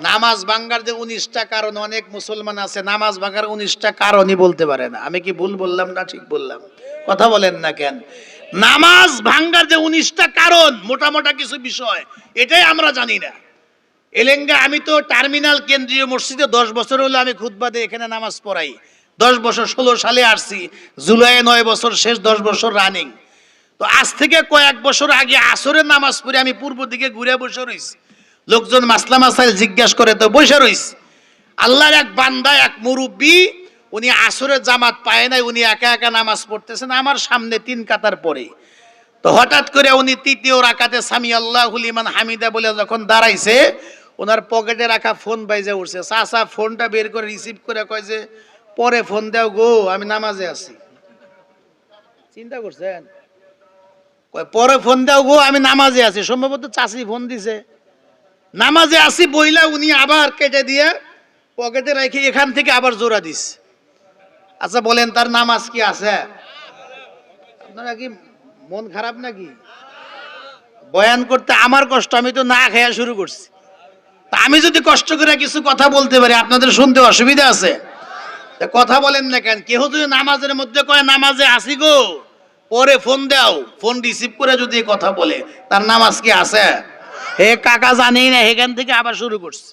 নামাজ ভাঙ্গার যে উনিশটা কারণ, অনেক মুসলমান আছে, নামাজ ভাঙ্গার উনিশটা কারণই বলতে পারে না। আমি কি ভুল বললাম না ঠিক বললাম? কথা বলেন না কেন? নামাজ ভাঙ্গার যে উনিশটা কারণ, মোটা মোটা কিছু বিষয়, এটাই আমরা জানি না। এলেঙ্গা, আমি তো টার্মিনাল কেন্দ্রীয় মসজিদে দশ বছর হলো আমি খুতবাদে এখানে নামাজ পড়াই। দশ বছর ষোলো সালে আসছি জুলাই নয় বছর শেষ, দশ বছর রানিং তো আজ থেকে কয়েক বছর আগে আসরের নামাজ পড়ে আমি পূর্ব দিকে ঘুরে বসে রইছি। লোকজন মাসলা মাসাইল জিজ্ঞাসা করে, তো বসে রইছি আল্লাহর এক বান্দা, এক মুরব্বী, উনি আসরের জামাত পায় নাই, উনি একা একা নামাজ পড়তেছেন, আমার সামনে তিন কাতার পরে তো হঠাৎ করে উনি তৃতীয় রাকাতে সামি আল্লাহ ইমান হামিদা বলে যখন দাঁড়াইছে, ওনার পকেটে রাখা ফোন বাইজে উঠছে। চাচা ফোনটা বের করে রিসিভ করে কয় যে, পরে ফোন দাও গো, আমি নামাজে আছি। চিন্তা করছেন? কয়, পরে ফোন দাও গো, আমি নামাজে আছি। সম্ভবত চাষি ফোন দিছে। নামাজে আসি, বইলা উনি আবার কেটে দিয়ে পকেটে রেখে এখান থেকে আবার জোড়া দিস। আচ্ছা বলেন, তার নামাজ কি আছে? আপনারা কি মন খারাপ নাকি? বয়ান করতে আমার কষ্ট, আমি তো না খেয়া শুরু করছি। তা আমি যদি কষ্ট করে কিছু কথা বলতে পারি, আপনাদের শুনতে অসুবিধা আছে? কথা বলেন না কেন? কেউ যদি নামাজের মধ্যে কয়, নামাজে আসি গো, পরে ফোন দাও। ফোন রিসিভ করে যদি কথা বলে, তার নামাজ কি আছে? হে কাকা জানি না, এখান থেকে আবার শুরু করছে।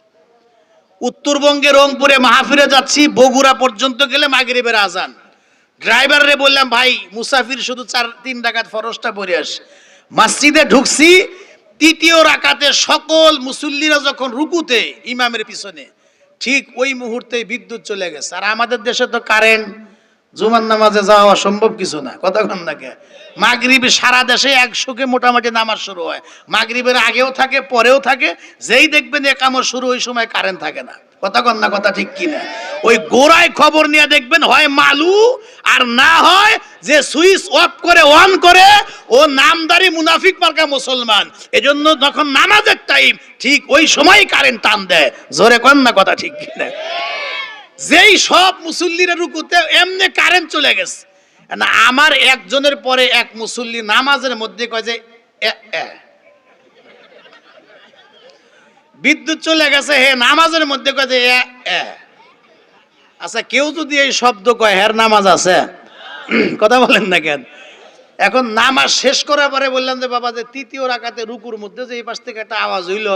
উত্তরবঙ্গে রংপুরে মাহফিরে যাচ্ছি, বগুড়া পর্যন্ত গেলে মাগরিবের আজান। ড্রাইভারে বললাম, ভাই, মুসাফির শুধু চার, তিন ডাকাত ফরজটা পড়ে আস। মসজিদে ঢুকছি, তৃতীয় রাকাতে সকল মুসল্লিরা যখন রুকুতে ইমামের পিছনে, ঠিক ওই মুহূর্তে বিদ্যুৎ চলে গেছে। আর আমাদের দেশে তো কারেন্ট জুমার নামাজে যাওয়া অসম্ভব কিছু না, কথা কন নাকি মাগরিবে সারা দেশে একশোকে মোটামুটি নামাজ শুরু হয়। মাগরিবের আগেও থাকে, পরেও থাকে, যেই দেখবেন একামর শুরু ওই সময় কারেন্ট থাকে না। কথা কন না কথা ঠিক কিনা? ওই গোড়ায় খবর নিয়ে দেখবেন হয় মালু আর না হয় যে সুইচ অফ করে, অন করে, ও নামদারি মুনাফিক মার্কা মুসলমান। এজন্য যখন নামাজের টাইম ঠিক ওই সময় কারেন্ট টান দেয়। জোরে কন না কথা ঠিক কিনা? যেই সব মুসল্লিরা রুকুতে, এমনি কারেন্ট চলে গেছে না, আমার একজনের পরে এক মুসল্লি নামাজের মধ্যে কয় যে। বিদ্যুৎ চলে গেছে, হে, নামাজের মধ্যে কয় যে। আচ্ছা কেউ যদি এই শব্দ কয়, হের, নামাজ আছে কথা বলেন না কেন এখন নামাজ শেষ করার পরে বললাম যে, বাবা, যে তৃতীয় রাকাতে রুকুর মধ্যে যে এই পাশ থেকে একটা আওয়াজ হইল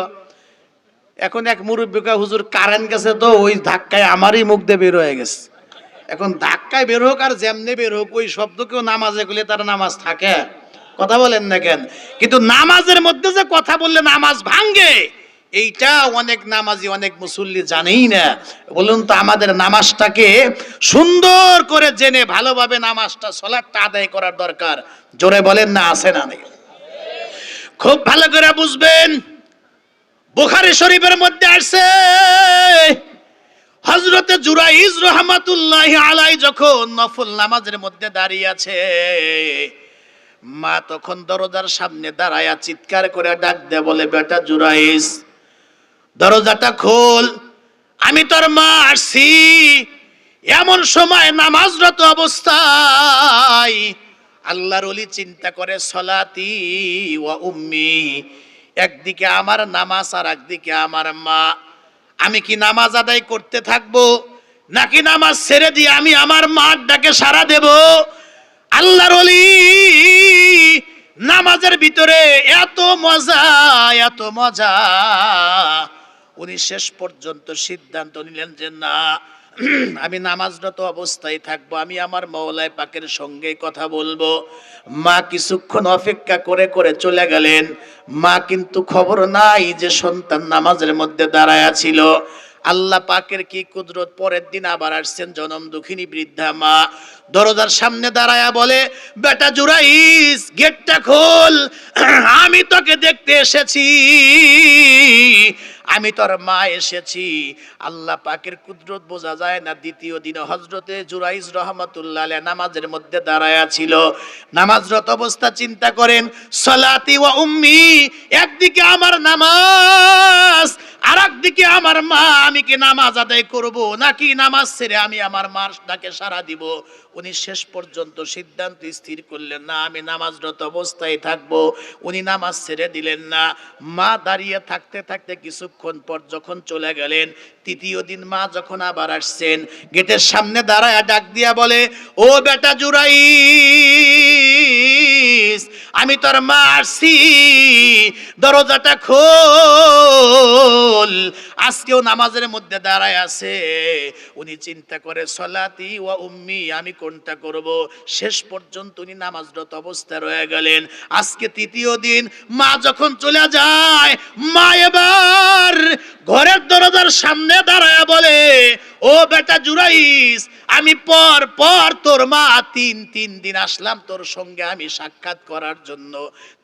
এখন এক মুরব্বিকা হুজুর কারেন্ট গেছে তো, ওই ধাক্কায় আমারই মুখ দিয়ে বের হয়ে গেছে। এখন ধাক্কায় বের হোক আর যেমনি বের হোক, ওই শব্দ কেউ নামাজে গেলে তার নামাজ থাকে। কথা বলেন না কেন? কিন্তু নামাজের মধ্যে যে কথা বললে নামাজ ভাঙ্গে এইটা অনেক নামাজি, অনেক মুসল্লি জানেই না। বলুন তো, আমাদের নামাজটাকে সুন্দর করে জেনে ভালোভাবে নামাজটা সলাটটা আদায় করার দরকার। জোরে বলেন না, আছে না নেই? খুব ভালো করে বুঝবেন। বুখারী শরীফের মধ্যে আসছে। হজরতে জুরাইজ রহমাতুল্লাহ আলাই যখন নফল নামাজের মধ্যে দাঁড়িয়ে আছে, মা তখন দরজার সামনে দাঁড়ায়া চিৎকার করে ডাক দে বলে, বেটা জুরাইজ, দরজাটা খোল, আমি তোর মা আসছি। এমন সময় নামাজরত অবস্থায় আল্লাহর চিন্তা করে, সলাতি ওয়া উম্মি একদিকে আমার নামাজ আর একদিকে আমার মা। আমি কি নামাজ আদায় করতে থাকব? নাকি নামাজ ছেড়ে দিয়ে আমি আমার মার ডাকে সারা দেব? আল্লাহর অলি নামাজের ভিতরে এত মজা এত মজা। উনি শেষ পর্যন্ত সিদ্ধান্ত নিলেন যে না আমি নামাজরত অবস্থায় থাকব, আমি আমার মৌলায় পাকের সঙ্গে কথা বলব। মা কিছুক্ষণ অপেক্ষা করে করে চলে গেলেন। মা কিন্তু খবর নাই যে সন্তান নামাজের মধ্যে দাঁড়ায়া ছিল আল্লাহ পাকের কি কুদরত, পরের দিন আবার আসছেন জনম দুঃখিনী বৃদ্ধা মা। দরজার সামনে দাঁড়ায়া বলে, বেটা জুরাইস, গেটটা খোল, আমি তোকে দেখতে এসেছি। আমি তোর মা এসেছি। আল্লাহ পাকের কুদরত বোঝা যায় না, দ্বিতীয় দিন হজরতে জুরাইজ রহমতুল্লাহ নামাজের মধ্যে দাঁড়ায়া ছিল। নামাজরত অবস্থা চিন্তা করেন, সলাতি ওয়া উম্মি, একদিকে আমার নামাজ আর একদিকে আমার মা, আমি কি নামাজ আদায় করব? নাকি নামাজ ছেড়ে আমি আমার মার ডাকে সারা দিব? উনি শেষ পর্যন্ত সিদ্ধান্ত স্থির করলেন না, আমি নামাজরত অবস্থায় থাকব। উনি নামাজ ছেড়ে দিলেন না। মা দাঁড়িয়ে থাকতে থাকতে কিছুক্ষণ পর যখন চলে গেলেন, তৃতীয় দিন মা যখন আবার আসছেন, গেটের সামনে দাঁড়ায় ডাক দিয়া বলে, ও বেটা জুরাই আমি তোর মা আসছি। দরজাটা খোল। আজকেও নামাজের মধ্যে দাঁড়ায় আছে। উনি চিন্তা করে, সলাতি ওয়া উম্মি, আমি কোনটা করব? শেষ পর্যন্ত উনি নামাজরত অবস্থায় রয়ে গেলেন। আজকে তৃতীয় দিন, মা যখন চলে যায়, মা এবার ঘরের দরজার সামনে দাঁড়ায় বলে ও বেটা জুরাইস, আমি পর পর তোর মা তিন তিন দিন আসলাম তোর সঙ্গে আমি সাক্ষাৎ করার জন্য।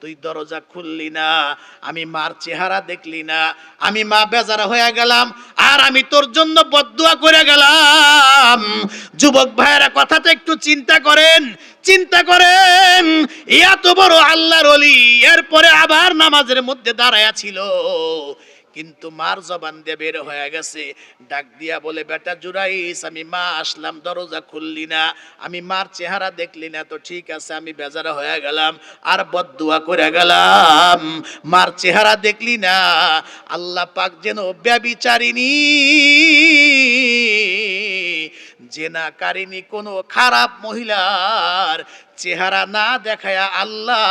তুই দরজা খুললি না, আমি মার চেহারা দেখলি না, আমি মা বেজারা হয়ে গেলাম, আর আমি তোর জন্য বদুয়া করে গেলাম। যুবক ভাইয়েরা, কথাটা একটু চিন্তা করেন চিন্তা করেন, এত বড় আল্লাহর অলি এরপরে আবার নামাজের মধ্যে দাঁড়ায়া ছিল। কিন্তু মার জবান দিয়ে বের হয়ে গেছে। ডাক দিয়া বলে, বেটা জুরাইস, আমি মা আসলাম, দরজা খুললি না। আমি মার চেহারা দেখলি না, তো ঠিক আছে, আমি বেজারা হয়ে গেলাম আর বদুয়া করে গেলাম। মার চেহারা দেখলি না। আল্লাহ পাক যেন ব্যবিচারিনী জেনা কারিনী কোনো খারাপ মহিলার চেহারা না দেখায়া আল্লাহ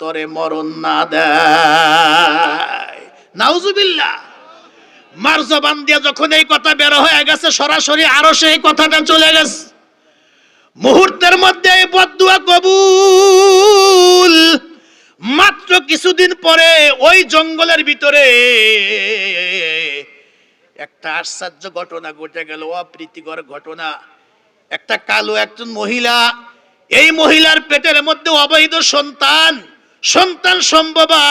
তরে মরণ না দেয়। নাউজুবিল্লাহ। মার জবান দিয়ে যখন এই কথা বের হয়ে গেছে, সরাসরি আরও সেই কথাটা চলে গেছে। মুহূর্তের মধ্যে এই বদুয়া কবুল। মাত্র কিছুদিন পরে ওই জঙ্গলের ভিতরে একটা আশ্চর্য ঘটনা ঘটে গেল, অপ্রীতিকর ঘটনা। একটা কালো একজন মহিলা, এই মহিলার পেটের মধ্যে অবৈধ সন্তান। সন্তান সম্ভবা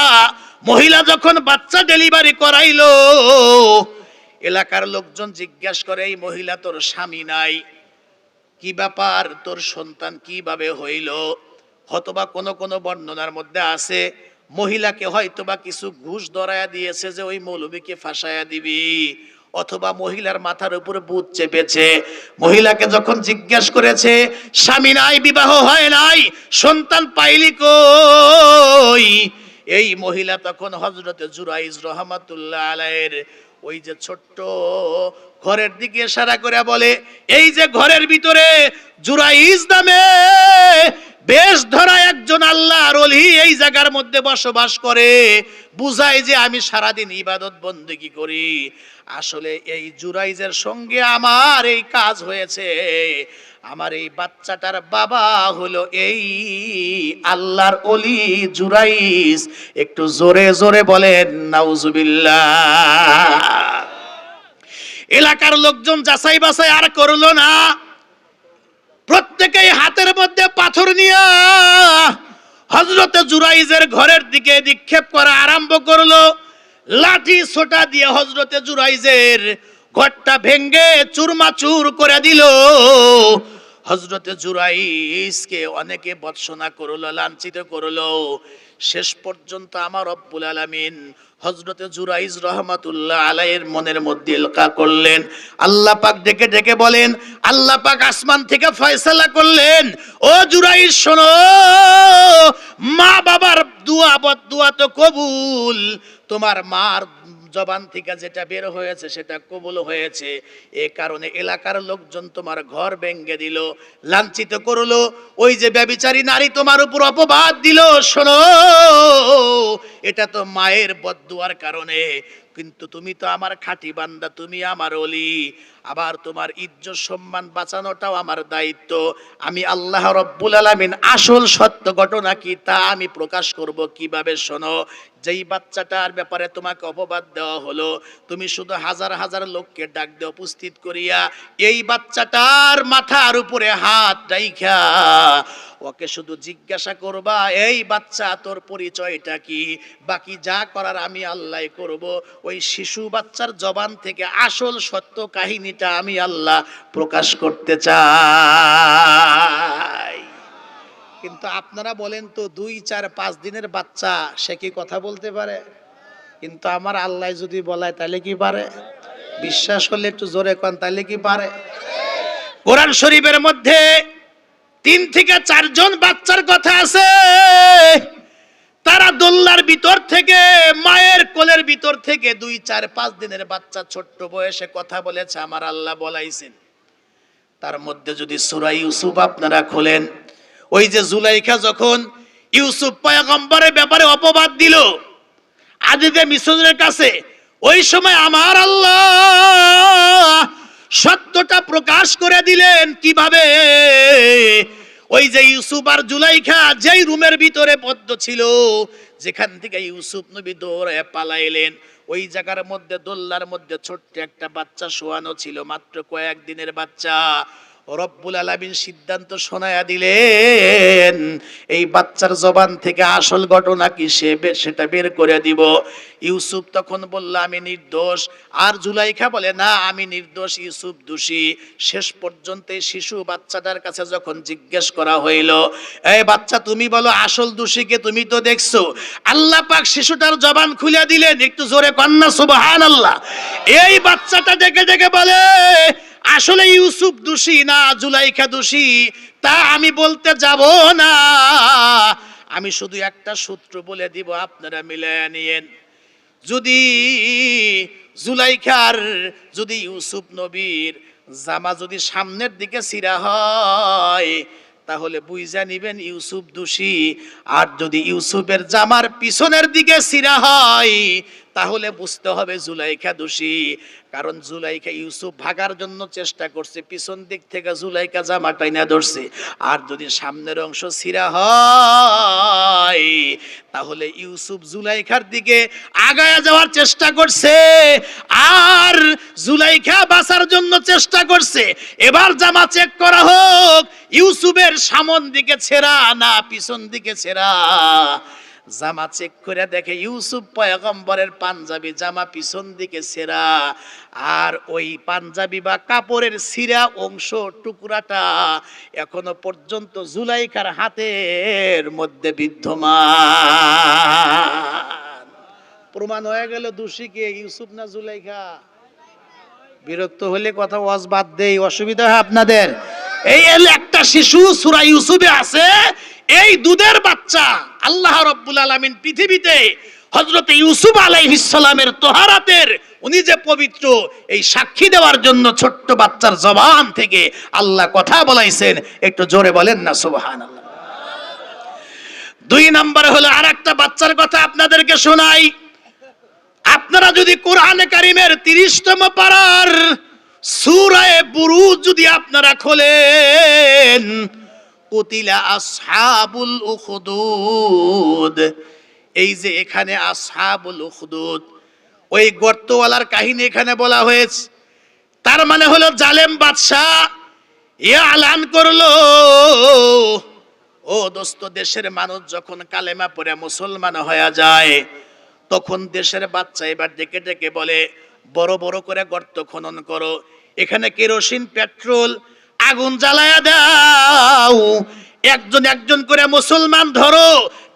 মহিলা যখন বাচ্চা ডেলিভারি করাইলো, এলাকার লোকজন জিজ্ঞাসা করে, এই মহিলা তোর স্বামী নাই। কি ব্যাপার? তোর সন্তান কীভাবে হইল? হতবা কোন কোন বর্ণনার মধ্যে আছে, মহিলাকে হয়তোবা কিছু ঘুষ ধরায়া দিয়েছে যে ওই মৌলবীকে ফাঁসায়া দিবি, অথবা মহিলার মাথার উপরে বুধ চেপেছে। মহিলাকে যখন জিজ্ঞেস করেছে, স্বামী নাই, বিবাহ হয় নাই, সন্তান পাইলি কই? এই মহিলা তখন হজরতে জুরাইজ রহমাতুল্লাহ আলায়ের ওই যে ছোট্ট ঘরের দিকে ইশারা করে বলে, এই যে ঘরের ভিতরে জুরাইজ নামে বেশ ধরা একজন আল্লাহর অলি এই জায়গার মধ্যে বসবাস করে, বুঝায় যে আমি সারাদিন ইবাদত বন্দেগি করি। আসলে এই জুরাইজের সঙ্গে আমার এই কাজ হয়েছে। আমার এই বাচ্চাটার বাবা হলো এই আল্লাহর অলি জুরাইজ। একটু জোরে জোরে বলেন, নাউজুবিল্লাহ। এলাকার লোকজন যাচাই বাছাই আর করল না। প্রত্যেকেই হাতের মধ্যে পাথর নিয়ে হজরতে জুরাইজের ঘরের দিকে নিক্ষেপ করা আরম্ভ করল। লাঠি ছোটা দিয়ে হজরতে জুরাইজের ঘরটা ভেঙ্গে চুরমাচুর করে দিল। হজরতে জুরাইজকে অনেকে বৎসনা করল, লাঞ্ছিত করল। শেষ পর্যন্ত আমার রব্বুল আলামিন হজরতে জুরাইজ রহমাতুল্লাহ আলাইয়ের মনের মধ্যে এলকা করলেন। আল্লাহ পাক ডেকে ডেকে বলেন আল্লাহ পাক আসমান থেকে ফয়সালা করলেন। ও জুরাই শোনো, মা বাবার দুয়া বদুয়া তো কবুল। তোমার মার জবান থেকে যেটা বের হয়েছে সেটা কবুল হয়েছে। এ কারণে এলাকার লোকজন তোমার ঘর ভেঙ্গে দিল, লাঞ্ছিত করল। ওই যে ব্যবিচারী নারী তোমার উপর অপবাদ দিল, শোনো, এটা তো মায়ের বদুয়ার কারণে। কিন্তু তুমি তো আমার খাঁটি বান্দা, তুমি আমার অলি আবার তোমার ইজ্জত, সম্মান বাঁচানোটাও আমার দায়িত্ব। আমি আল্লাহ রব্বুল আলামিন, আসল সত্য ঘটনা কি তা আমি প্রকাশ করব কীভাবে শোনো? যেই বাচ্চাটার ব্যাপারে তোমাকে অপবাদ দেওয়া হলো, তুমি শুধু হাজার হাজার লোককে ডাক দিয়ে উপস্থিত করিয়া, এই বাচ্চাটার মাথার উপরে হাত রাইখা। ওকে শুধু জিজ্ঞাসা করবা, এই বাচ্চা, তোর পরিচয়টা কি? বাকি যা করার আমি আল্লাহ করব। ওই শিশু বাচ্চার জবান থেকে আসল সত্য কাহিনীটা আমি আল্লাহ প্রকাশ করতে চাই। কিন্তু আপনারা বলেন তো, দুই, চার, পাঁচ দিনের বাচ্চা, সে কি কথা বলতে পারে? কিন্তু আমার আল্লাহ যদি বলায়, তাহলে কি পারে? বিশ্বাস হলে একটু জোরে কন, তাহলে কি পারে? কোরআন শরীফের মধ্যে তিন থেকে চারজন বাচ্চার কথা আছে। তারা দোল্লার ভিতর থেকে, মায়ের কোলের ভিতর থেকে দুই, চার, পাঁচ দিনের বাচ্চা ছোট্ট বয়সে কথা বলেছে, আমার আল্লাহ বলাইছেন। তার মধ্যে যদি সুরা ইউসুফ আপনারা খোলেন, ওই যে জুলাইখা যখন ইউসুফ পয়গম্বরের ব্যাপারে অপবাদ দিল, আদিতে মিশনের কাছে, ওই সময় আমার আল্লাহ সত্যটা প্রকাশ করে দিলেন কীভাবে? ওই যে ইউসুফ আর জুলাইখা যেই রুমের ভিতরে পদ্ম ছিল, যেখান থেকে ইউসুফ নবী দৌড়ে পালাইলেন, ওই জায়গার মধ্যে দোল্লার মধ্যে ছোট্ট একটা বাচ্চা শোয়ানো ছিল, মাত্র কয়েক দিনের বাচ্চা। রব্বুল আলামিন সিদ্ধান্ত শোনায়া দিলেন, এই বাচ্চার জবান থেকে আসল ঘটনা কি সে সেটা বের করে দিব। ইউসুফ তখন বলল, আমি নির্দোষ। আর জুলাইখা বলে, না, আমি নির্দোষ, ইউসুফ দোষী। শেষ পর্যন্ত শিশু বাচ্চাটার কাছে যখন জিজ্ঞেস করা হইল, এই বাচ্চা, তুমি বলো, আসল দোষীকে তুমি তো দেখছ। আল্লাহ পাক শিশুটার জবান খুলে দিলেন, একটু জোরে কন্যা সুবহান আল্লাহ এই বাচ্চাটা ডেকে ডেকে বলে, আসলে ইউসুফ দোষী না, জুলাইখা দোষী? তা আমি বলতে যাব না। আমি শুধু একটা সূত্র বলে দিব, আপনারা মিলে নিয়েন। যদি জুলাইখার, যদি ইউসুফ নবীর জামা যদি সামনের দিকে সিরা হয়, তাহলে বুঝা নিবেন ইউসুফ দোষী। আর যদি ইউসুফের জামার পিছনের দিকে সিরা হয়, তাহলে বুঝতে হবে জুলাইখা দোষী। কারণ জুলাইখা ইউসুফ ভাগার জন্য চেষ্টা করছে, পিছন দিক থেকে জুলাইখা জামা টাইনা ধরছে। আর যদি সামনের অংশ সিরা হয় তাহলে ইউসুফ জুলাইখার দিকে আগায়া যাওয়ার চেষ্টা করছে, আর জুলাইখা বাঁচার জন্য চেষ্টা করছে। এবার জামা চেক করা হোক, ইউসুফের সামন দিকে ছেঁড়া না পিছন দিকে ছেঁড়া। জামা চেক করে দেখে ইউসুফ পয়গম্বরের পাঞ্জাবি জামা পিছন দিকে সেরা। আর ওই পাঞ্জাবি বা কাপড়ের সিরা অংশ টুকরাটা এখনও পর্যন্ত জুলাইখার হাতের মধ্যে বিদ্যমান। প্রমাণ হয়ে গেল দোষী কে? ইউসুফ না জুলাইখা? বিরক্ত হলে কথা ওয়াজ বাদ দেই, অসুবিধা হয় আপনাদের। এই একটা শিশু সুরা ইউসুফে আছে এই দুধের বাচ্চা আল্লাহ রব্বুল আলামিন পৃথিবীতে হযরত ইউসুফ আলাইহিস সালামের তোহারাতের, উনি যে পবিত্র এই সাক্ষী দেওয়ার জন্য ছোট্ট বাচ্চার জবান থেকে আল্লাহ কথা বলাইছেন, একটু জোরে বলেন না, সুবহানাল্লাহ। দুই নম্বরে হলো আর একটা বাচ্চার কথা আপনাদেরকে শোনাই। আপনারা যদি কোরআনে কারিমের তিরিশতম পারার সুরায় বুরুজ যদি আপনারা খোলেন কুতিলা আসহাবুল উখদুদ এই যে এখানে আসহাবুল উখদুদ ওই গর্তওয়ালার কাহিনী এখানে বলা হয়েছে। তার মানে হলো জালেম বাদশাহ ইয়ে আলান করল। ও দোস্ত, দেশের মানুষ যখন কালেমা পড়ে মুসলমান হয়ে যায়, তখন দেশের বাচ্চা এবার ডেকে ডেকে বলে, বড় বড় করে গর্ত খনন করো। এখানে কেরোসিন, পেট্রোল আগুন জ্বালায়া দাও। একজন একজন করে মুসলমান ধরো,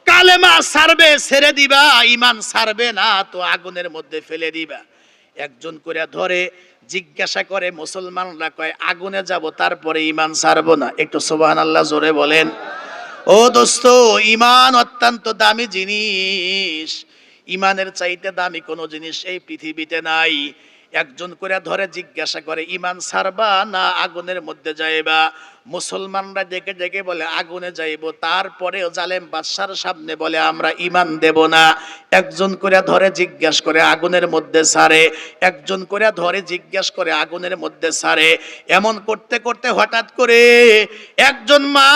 কালেমা সারবে, ছেড়ে দিবা ইমান সারবে না, তো আগুনের মধ্যে ফেলে দিবা। একজন করে ধরে, জিজ্ঞাসা করে, মুসলমানরা কয়, আগুনে যাব, তারপরে ইমান সারবো না। একটু সোবাহান আল্লাহ জোরে বলেন। ও দোস্ত ইমান অত্যন্ত দামি জিনিস। ইমানের চাইতে দামি কোনো জিনিস এই পৃথিবীতে নাই। একজন করে ধরে জিজ্ঞাসা করে, ইমান সারবা না আগুনের মধ্যে যাইবা? মুসলমানরা ডেকে ডেকে বলে, আগুনে যাইব। তারপরে জালেম বাদশার সামনে বলে, আমরা ইমান দেব না। একজন করে ধরে জিজ্ঞাসা করে, আগুনের মধ্যে সারে? একজন করে ধরে জিজ্ঞাসা করে, আগুনের মধ্যে সারে? এমন করতে করতে হঠাৎ করে একজন মা,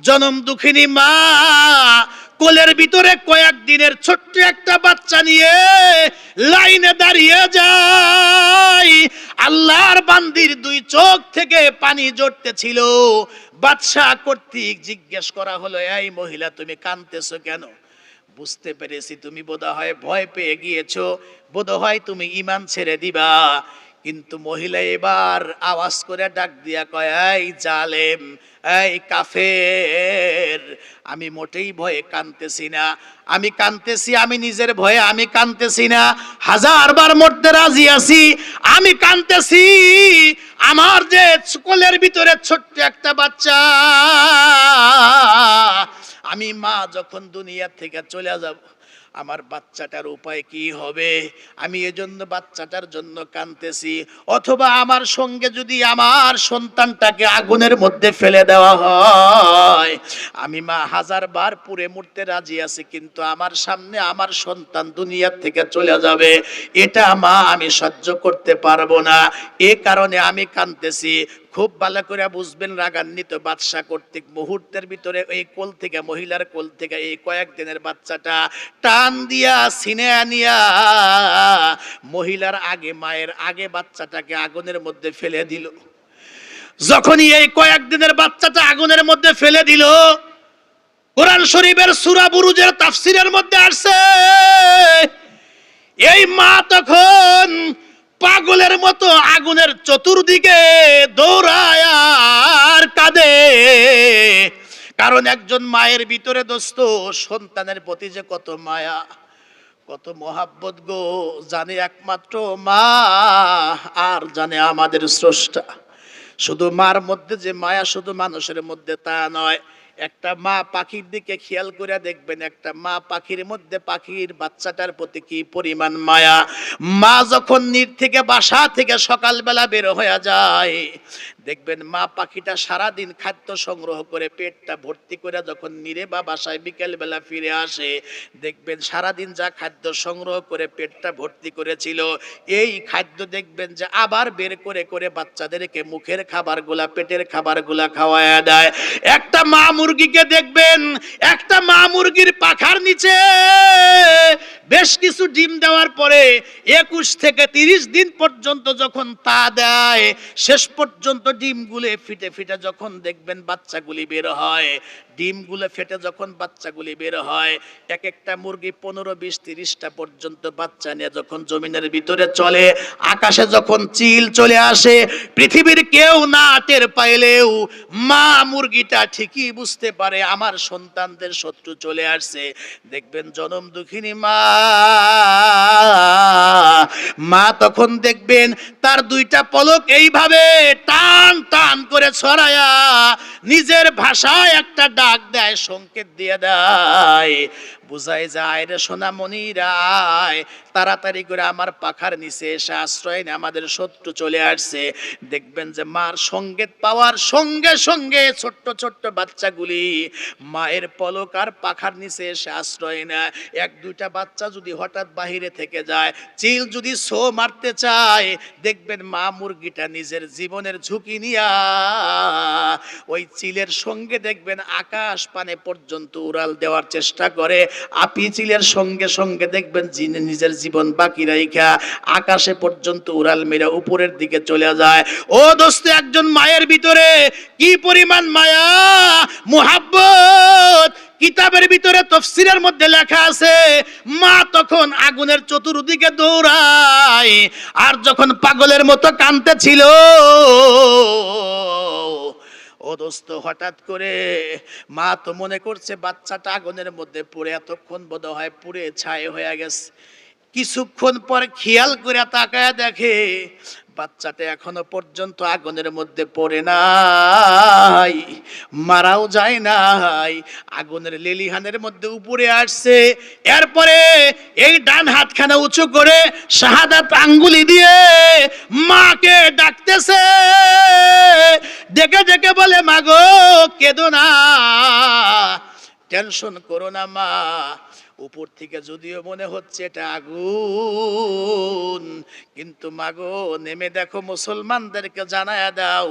জনম দুঃখিনী মা কোলের ভিতরে কয়েক দিনের ছোট্ট একটা বাচ্চা নিয়ে লাইনে দাঁড়িয়ে যায়। আল্লাহর বান্দির দুই চোখ থেকে পানি জড়তেছিল। বাদশাহ কর্তৃক জিজ্ঞেস করা হলো, এই মহিলা, তুমি কাঁদতেছো কেন? বুঝতে পেরেছি তুমি বোধহয় ভয় পেয়ে গিয়েছো। বোধহয় তুমি ইমান ছেড়ে দিবা। কিন্তু মহিলা এবার আওয়াজ করে ডাক দিয়া কয়, এই জালেম, এই কাফের, আমি মোটেই ভয়ে কানতেছি না। আমি কানতেছি আমি নিজের ভয়ে, আমি কানতেছি না। হাজার বার মরতে রাজি আছি, আমি কানতেছি আমার যে কোলের ভিতরে ছোট্ট একটা বাচ্চা, আমি মা যখন দুনিয়া থেকে চলে যাব আমার বাচ্চাটার উপায় কি হবে? আমি এজন্য বাচ্চাটার জন্য কানতেছি অথবা আমার সঙ্গে যদি আমার সন্তানটাকে আগুনের মধ্যে ফেলে দেওয়া হয়। আমি মা হাজার বার পুরে মরতে রাজি আছি, কিন্তু আমার সামনে আমার সন্তান দুনিয়ার থেকে চলে যাবে। এটা মা আমি সহ্য করতে পারব না। এ কারণে আমি কানতেছি খুব ভালো করে বুঝবেন রাগান্বিত বাদশা কর্তৃক মুহূর্তের ভিতরে এই কোল থেকে, মহিলার কোল থেকে এই কয়েকদিনের বাচ্চাটা টান দিয়া সিনে আনিয়া মহিলার আগে, মায়ের আগে বাচ্চাটাকে আগুনের মধ্যে ফেলে দিল। যখনই এই কয়েকদিনের বাচ্চাটা আগুনের মধ্যে ফেলে দিল, কোরআন শরীফের সূরা বুরুজের তাফসিরের মধ্যে আসছে, এই মা তখন পাগলের মতো আগুনের চতুর্দিকে দৌড়ায় আর কাঁদে। কারণ একজন মায়ের ভিতরে দোস্ত, সন্তানের প্রতি যে কত মায়া, কত মহাব্বত গো, জানে একমাত্র মা, আর জানে আমাদের স্রষ্টা। শুধু মার মধ্যে যে মায়া, শুধু মানুষের মধ্যে তা নয় একটা মা পাখির দিকে খেয়াল করে দেখবেন, একটা মা পাখির মধ্যে পাখির বাচ্চাটার প্রতি কি পরিমাণ মায়া। মা যখন নির থেকে বাসা থেকে সকালবেলা বের হয়ে যায় দেখবেন মা পাখিটা সারা দিন খাদ্য সংগ্রহ করে পেটটা ভর্তি করে যখন নিরে বা বাসায় বিকেলবেলা ফিরে আসে, দেখবেন সারা দিন যা খাদ্য সংগ্রহ করে পেটটা ভর্তি করেছিল, এই খাদ্য দেখবেন যে আবার বের করে করে বাচ্চাদেরকে মুখের খাবারগুলা, পেটের খাবারগুলা খাওয়ায় দেয়। একটা মা মুরগিকে দেখবেন, একটা মা মুরগির পাখার নিচে বেশ কিছু ডিম দেওয়ার পরে একুশ থেকে তিরিশ দিন পর্যন্ত যখন তা দেয়, শেষ পর্যন্ত ডিমগুলো ফিটে ফিটে যখন দেখবেন বাচ্চাগুলি বের হয় ডিমগুলো ফেটে যখন বাচ্চাগুলি বের হয় এক একটা মুরগি পনেরো বিশ তিরিশটা পর্যন্ত বাচ্চা নিয়ে যখন জমিনের ভিতরে চলে, আকাশে যখন চিল চলে আসে, পৃথিবীর কেউ না টের পাইলেও মা মুরগিটা ঠিকই বুঝতে পারে, আমার সন্তানদের শত্রু চলে আসছে। দেখবেন জনম দুঃখিনী মা মা তখন দেখবেন তার দুইটা পলক এইভাবে টান টান করে ছড়ায়া, নিজের ভাষায় একটা ডাক দেয়, সংকেত দিয়ে দেয়। বুঝাই যায় রে সোনামণিরা আয় তাড়াতাড়ি করে আমার পাখার নিচে এসে আশ্রয় নিয়ে আমাদের শত্রু চলে আসছে। দেখবেন যে মার সঙ্গেত পাওয়ার সঙ্গে সঙ্গে ছোট্ট ছোট্ট বাচ্চাগুলি মায়ের পলক আর পাখার নিচে এসে আশ্রয় নেয়। এক দুইটা বাচ্চা যদি হঠাৎ বাহিরে থেকে যায়, চিল যদি সো মারতে চায়, দেখবেন মা মুরগিটা নিজের জীবনের ঝুঁকি নিয়া ওই চিলের সঙ্গে দেখবেন আকাশ পানে পর্যন্ত উড়াল দেওয়ার চেষ্টা করে। আপি চিলের সঙ্গে সঙ্গে দেখবেন যিনি নিজের জীবন বাকি রাইখা আকাশে পর্যন্ত উড়াল মেরা উপরের দিকে চলে যায়। ও দোস্ত, একজন মায়ের ভিতরে কি পরিমাণ মায়া, মুহাব্বত? কিতাবের ভিতরে তফসিরের মধ্যে লেখা আছে, মা তখন আগুনের চতুর্দিকে দৌড়ায়, আর যখন পাগলের মতো কানতে ছিল ও হঠাৎ করে, মা, তো মনে করছে বাচ্চাটা আগুনের মধ্যে পড়ে, এতক্ষণ বোধ হয় পুড়ে ছাই হয়ে গেছে। কিছুক্ষণ পর খেয়াল করে তাকায় দেখে বাচ্চাটা এখনও পর্যন্ত আগুনের মধ্যে পড়ে নাই, মারাও যায় নাই, আগুনের লেলিহানের মধ্যে উপরে আসছে। এরপরে এই ডান হাতখানা উঁচু করে শাহাদাত আঙ্গুলি দিয়ে মাকে ডাকতেছে। ডেকে ডেকে বলে মাগো কেদো না, টেনশন করো না, মা। উপর থেকে যদিও মনে হচ্ছে এটা আগুন, কিন্তু মাগো, নেমে দেখো মুসলমানদেরকে জানায়া দাও,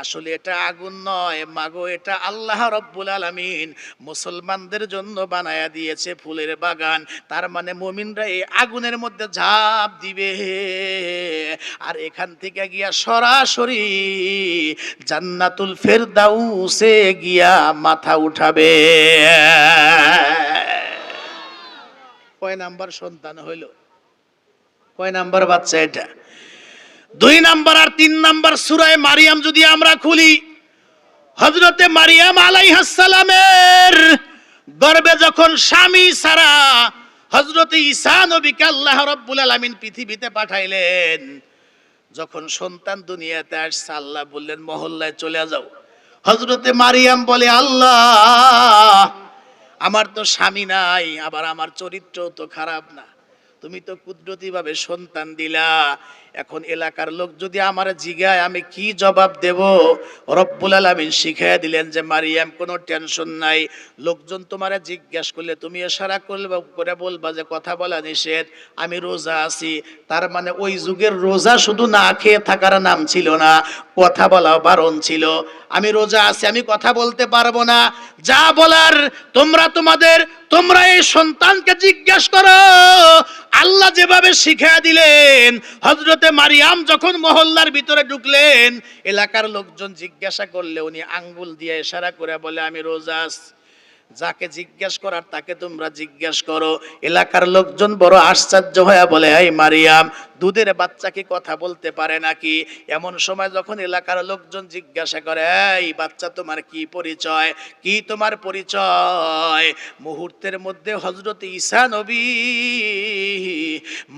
আসলে এটা আগুন নয়। মাগো, এটা আল্লাহ রব্বুল আলামিন মুসলমানদের জন্য বানায়া দিয়েছে ফুলের বাগান। তার মানে মুমিনরা এই আগুনের মধ্যে ঝাঁপ দিবে। আর এখান থেকে গিয়া সরাসরি জান্নাতুল ফেরদাউসে গিয়া মাথা উঠাবে। কয় নাম্বার সন্তান হইল? কয় নাম্বার বাচ্চা এটা? দুই নাম্বার আর তিন নাম্বার সুরায় মারিয়াম যদি আমরা খুলি হজরতে মারিয়াম আলাইহাসালামের গর্বে যখন স্বামী সারা হজরতে ঈসা নবীকে আল্লাহ রব্বুল আলামিন পৃথিবীতে পাঠাইলেন, যখন সন্তান দুনিয়াতে আসছে, আল্লাহ বললেন, মহল্লায় চলে যাও। হজরতে মারিয়াম বলে, আল্লাহ আমার তো স্বামী নাই, আবার আমার চরিত্র তো খারাপ না। তুমি তো কুদরতি ভাবে সন্তান দিলা। এখন এলাকার লোক যদি আমার জিগায়, আমি কি জবাব দেব? রব্বুল আলামিন শিখাইয়া দিলেন যে, মারিয়াম, কোনো টেনশন নাই। লোকজন তোমারে জিজ্ঞাসা করলে তুমি এশারা করলে, করে বলবা যে, কথা বলা নিষেধ, আমি রোজা আছি। তার মানে ওই যুগের রোজা শুধু না খেয়ে থাকার নাম ছিল না, কথা বলা বারণ ছিল। আমি রোজা আছি, আমি কথা বলতে পারব না। যা বলার তোমরা তোমাদের, তোমরা এই সন্তানকে জিজ্ঞাসা করো। আল্লাহ যেভাবে শিখিয়ে দিলেন হজরতে মারিয়াম যখন মহল্লার ভিতরে ঢুকলেন, এলাকার লোকজন জিজ্ঞাসা করলে, উনি আঙ্গুল দিয়ে ইশারা করে বলে, আমি রোজাস যাকে জিজ্ঞাসা করার তাকে তোমরা জিজ্ঞাসা করো। এলাকার লোকজন বড় আশ্চর্য হয়ে বলে, এই মারিয়াম দুধের বাচ্চা কি কথা বলতে পারে নাকি? এমন সময় যখন এলাকার লোকজন জিজ্ঞাসা করে, এই বাচ্চা তোমার কি পরিচয়? কি তোমার পরিচয়? মুহূর্তের মধ্যে হজরত ঈসা নবী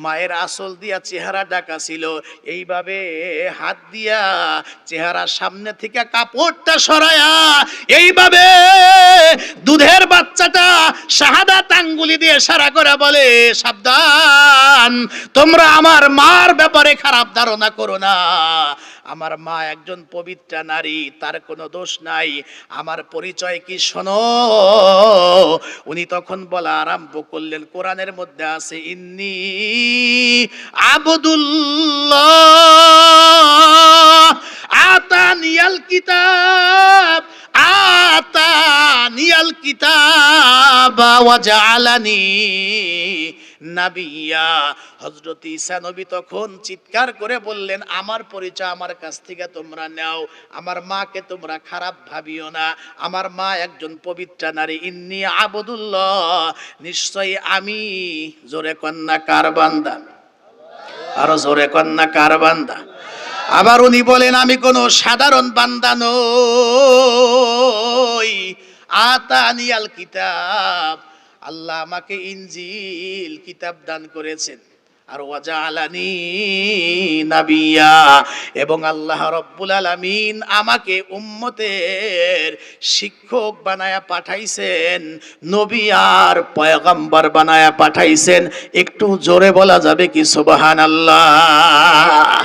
মায়ের আসল দিয়া চেহারা ডাকা ছিল এইভাবে হাত দিয়া চেহারা সামনে থেকে কাপড়টা সরায়া এইভাবে দুধের বাচ্চাটা শাহাদাত আঙ্গুলি দিয়ে সারা করে বলে, সাবধান, তোমরা আমার মার ব্যাপারে খারাপ ধারণা করো না। আমার মা একজন পবিত্র নারী, তার কোনো দোষ নাই। আমার পরিচয় কি শোনো? উনি তখন বলা আরম্ভ করলেন, কোরআনের মধ্যে আছে, ইন্নি আবদুল্লাহ, আতানিয়াল কিতাব আতানিয়াল কিতাব ওয়া জাআলানি। নাবিয়া। হজরত ঈসা নবী তখন চিৎকার করে বললেন, আমার পরিচয় আমার কাছ থেকে তোমরা নাও, আমার মাকে তোমরা খারাপ ভাবিও না, আমার মা একজন পবিত্রা নারী, ইন্নি আবদুল্লাহ, নিশ্চয়ই আমি জোরে কন্যা কার বান্দা? আরও জোরে কন্যা কার বান্দা? আবার উনি বলেন, আমি কোনো সাধারণ বান্দা নই। আতানিয়াল কিতাব। আল্লাহ আমাকে ইনজিল, কিতাব দান করেছেন। আর ওয়াজা আলানি নাবিয়া, এবং আল্লাহ রব্বুল আলামিন আমাকে উম্মতের শিক্ষক বানায়া পাঠাইছেন, নবী আর পয়গম্বর বানায়া পাঠাইছেন। একটু জোরে বলা যাবে কি সুবহান আল্লাহ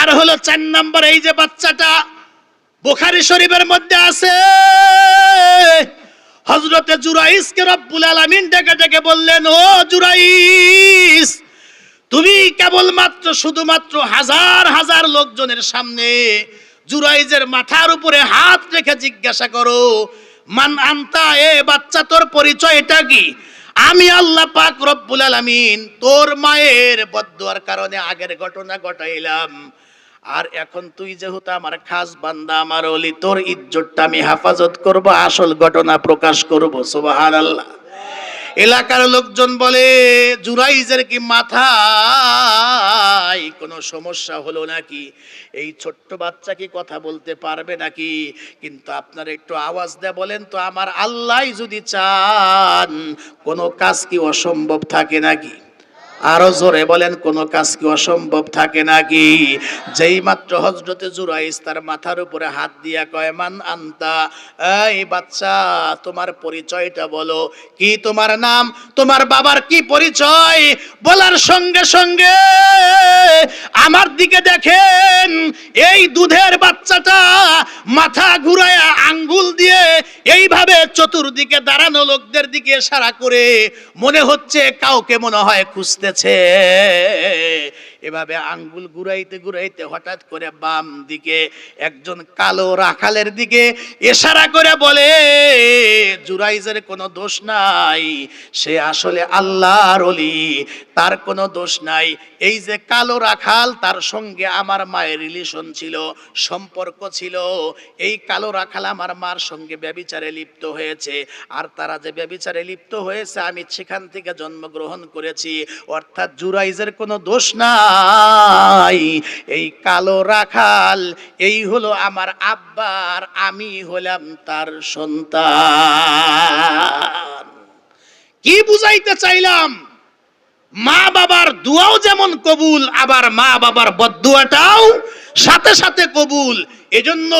আর হলো চার নম্বর, এই যে বাচ্চাটা বুখারী শরীফের মধ্যে আছে। হজরতে জুরাইসকে রব্বুল আলামিন ডেকে ডেকে বললেন, ও জুরাইস তুমি কেবলমাত্র শুধুমাত্র হাজার হাজার লোকজনের সামনে জুরাইজের মাথার উপরে হাত রেখে জিজ্ঞাসা করো, মান আন্তা, এ বাচ্চা তোর পরিচয়টা কি? আমি আল্লাহ পাক রব্বুল আলামিন তোর মায়ের বদুয়ার কারণে আগের ঘটনা ঘটাইলাম। আর এখন তুই যেহেতু আমার খাস বান্দা, আমার অলি, তোর ইজ্জতটা আমি হেফাজত করব, আসল ঘটনা প্রকাশ করব, সুবহানাল্লাহ। এলাকার লোকজন বলে, জুরাইজের কি মাথায় কোনো সমস্যা হলো নাকি? এই ছোট্ট বাচ্চা কি কথা বলতে পারবে নাকি? কিন্তু আপনারা একটু আওয়াজ দেয় বলেন তো, আমার আল্লাহ যদি চান, কোনো কাজ কি অসম্ভব থাকে নাকি? আরও জোরে বলেন, কোনো কাজ কি অসম্ভব থাকে নাকি? যেই মাত্র হজরতে জুরাইস তার মাথার উপরে হাত দিয়া কয়, মান আন্তা? এই বাচ্চা, তোমার পরিচয়টা বলো। কি তোমার নাম? তোমার বাবার কি পরিচয়? বলার সঙ্গে সঙ্গে আমার দিকে দেখেন, এই দুধের বাচ্চাটা মাথা ঘুরায়া আঙ্গুল দিয়ে এইভাবে চতুর্দিকে দাঁড়ানো লোকদের দিকে সারা করে, মনে হচ্ছে কাউকে মনে হয় খুঁজতেছে এভাবে আঙ্গুল ঘুরাইতে ঘুরাইতে হঠাৎ করে বাম দিকে একজন কালো রাখালের দিকে এশারা করে বলে, জুরাইজের কোনো দোষ নাই, সে আসলে আল্লাহর অলি তার কোনো দোষ নাই। এই যে কালো রাখাল, তার সঙ্গে আমার মায়ের রিলেশন ছিল, সম্পর্ক ছিল। এই কালো রাখাল আমার মার সঙ্গে ব্যবিচারে লিপ্ত হয়েছে। আর তারা যে ব্যবিচারে লিপ্ত হয়েছে, আমি সেখান থেকে জন্মগ্রহণ করেছি। অর্থাৎ জুরাইজের কোনো দোষ নাই। নাই এই কালো রাখাল, এই হলো আমার আব্বার, আমি হলাম তার সন্তান। কি বুঝাইতে চাইলাম? মা বাবার দুয়াও যেমন কবুল, আবার মা বাবার বদুয়াটাও সাথে সাথে কবুল। এজন্য